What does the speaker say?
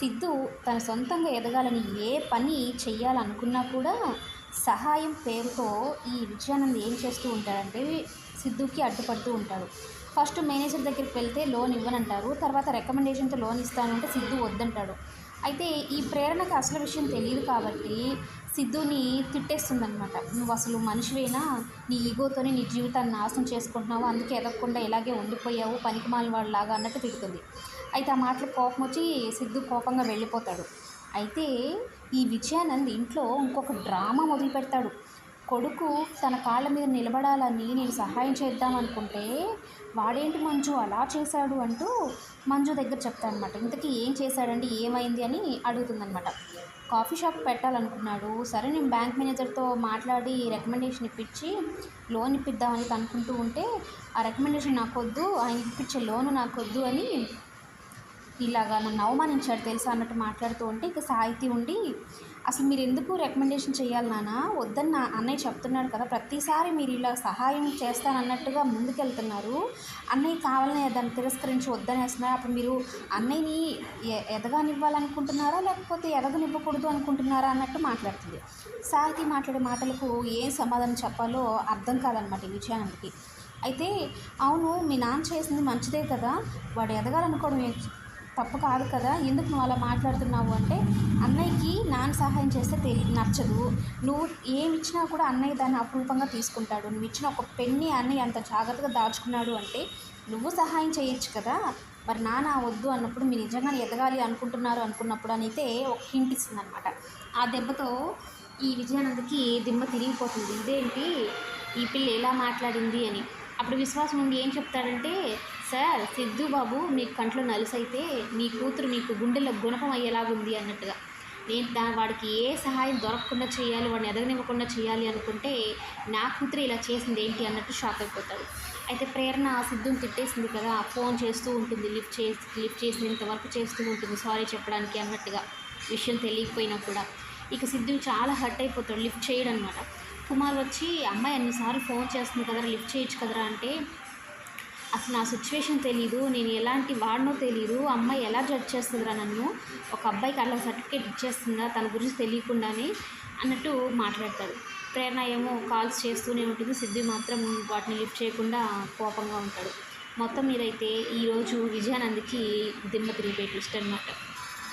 సిద్ధు తన సొంతంగా ఎదగాలని ఏ పని చెయ్యాలనుకున్నా కూడా సహాయం పేరుతో ఈ విజయానంద్ ఏం చేస్తూ ఉంటాడంటే సిద్ధుకి అడ్డుపడుతూ ఉంటాడు. ఫస్ట్ మేనేజర్ దగ్గరికి వెళ్తే లోన్ ఇవ్వనంటారు. తర్వాత రికమెండేషన్తో లోన్ ఇస్తాను అంటే సిద్ధు వద్దంటాడు. అయితే ఈ ప్రేరణకి అసలు విషయం తెలియదు కాబట్టి సిద్ధుని తిట్టేస్తుందనమాట నువ్వు అసలు మనిషివేనా? నీ ఈగోతోనే నీ జీవితాన్ని నాశనం చేసుకుంటున్నావు. అందుకే ఎదగకుండా ఇలాగే ఉండిపోయావు. పనికిమాలిన వాళ్ళలాగా అన్నట్టు తిడుతుంది. అయితే ఆ మాటలు కోపం వచ్చి సిద్ధు కోపంగా వెళ్ళిపోతాడు. అయితే ఈ విజయానంద్ ఇంట్లో ఇంకొక డ్రామా మొదలు పెడతాడు కొడుకు తన కాళ్ళ మీద నిలబడాలని నేను సహాయం చేద్దాం అనుకుంటే వాడేంటి మంజు అలా చేశాడు అంటూ మంజు దగ్గర చెప్తానమాట ఇంతకీ ఏం చేశాడండి? ఏమైంది అని అడుగుతుందనమాట కాఫీ షాప్ పెట్టాలనుకున్నాడు. సరే నేను బ్యాంక్ మేనేజర్తో మాట్లాడి రికమెండేషన్ ఇప్పించి లోన్ ఇప్పిద్దామని అనుకుంటూ ఉంటే ఆ రికమెండేషన్ నాకొద్దు ఆయన ఇప్పించే లోన్ నాకొద్దు అని ఇలాగా నన్ను అవమానించాడు తెలుసా అన్నట్టు మాట్లాడుతూ ఉంటే ఇక సాహితీ ఉండి అసలు మీరు ఎందుకు రికమెండేషన్ చేయాలి నాన్న? వద్దని నా అన్నయ్య చెప్తున్నాడు కదా ప్రతిసారి మీరు ఇలా సహాయం చేస్తానన్నట్టుగా ముందుకెళ్తున్నారు. అన్నయ్య కావాలని దాన్ని తిరస్కరించి వద్దనేస్తున్నారు. అప్పుడు మీరు అన్నయ్యని ఎ- లేకపోతే ఎదగనివ్వకూడదు అనుకుంటున్నారా అన్నట్టు మాట్లాడుతుంది. సాహితీ మాట్లాడే మాటలకు ఏం సమాధానం చెప్పాలో అర్థం కాదనమాట ఈ విజయానందకి. అయితే అవును మీ నాన్న చేసింది మంచిదే కదా. వాడు ఎదగాలనుకోవడం తప్పు కాదు కదా ఎందుకు నువ్వు అలా మాట్లాడుతున్నావు అంటే అన్నయ్యకి నాన్న సహాయం చేస్తే తెలి నచ్చదు. నువ్వు ఏమి ఇచ్చినా కూడా అన్నయ్య దాన్ని అపురూపంగా తీసుకుంటాడు. నువ్వు ఇచ్చిన ఒక పెన్ని అన్నయ్య అంత జాగ్రత్తగా దాచుకున్నాడు అంటే నువ్వు సహాయం చేయొచ్చు కదా. మరి నాన్న వద్దు అన్నప్పుడు మీరు నిజంగానే ఎదగాలి అనుకుంటున్నారు అనుకున్నప్పుడు అని అయితే ఒక హింట్ ఇస్తుంది అనమాట ఆ దెబ్బతో ఈ విజయానందకి దిమ్మ తిరిగిపోతుంది. ఇదేంటి? ఈ పిల్ల ఎలా మాట్లాడింది అని. అప్పుడు విశ్వాసం ఉండి ఏం చెప్తాడంటే సార్ సిద్ధు బాబు మీ కంట్లో నలుసైతే మీ కూతురు మీకు గుండెల్లో గుణపం అయ్యేలాగుంది అన్నట్టుగా. నేను దా వాడికి ఏ సహాయం దొరకకుండా చేయాలి వాడిని ఎదగనివ్వకుండా చేయాలి అనుకుంటే నా కూతురు ఇలా చేసింది ఏంటి? అన్నట్టు షాక్ అయిపోతాడు. అయితే ప్రేరణ సిద్ధుని తిట్టేసింది కదా ఫోన్ చేస్తూ ఉంటుంది లిఫ్ట్ చేసి లిఫ్ట్ చేసినంత వరకు చేస్తూ ఉంటుంది సారీ చెప్పడానికి అన్నట్టుగా. విషయం తెలియకపోయినా కూడా. ఇక సిద్ధు చాలా హర్ట్ అయిపోతాడు లిఫ్ట్ చేయడం అనమాట కుమార్ వచ్చి అమ్మాయి అన్నిసార్లు ఫోన్ చేస్తుంది కదరా లిఫ్ట్ చేయొచ్చు కదరా అంటే అసలు నా సిచ్యువేషన్ తెలీదు నేను ఎలాంటి వాడినో తెలీదు అమ్మాయి ఎలా జడ్జ్ చేస్తుందిరా నన్ను? ఒక అబ్బాయికి అలా సర్టిఫికేట్ ఇచ్చేస్తుందా? తన గురించి తెలియకుండానే అన్నట్టు మాట్లాడతాడు. ప్రేరణ ఏమో కాల్స్ చేస్తూనే ఉంటుంది. సిద్ధి మాత్రం వాటిని లిఫ్ట్ చేయకుండా కోపంగా ఉంటాడు. మొత్తం మీరైతే ఈరోజు విజయానందికి దిమ్మ తిరిగిపోయి ట్విస్ట్ అనమాట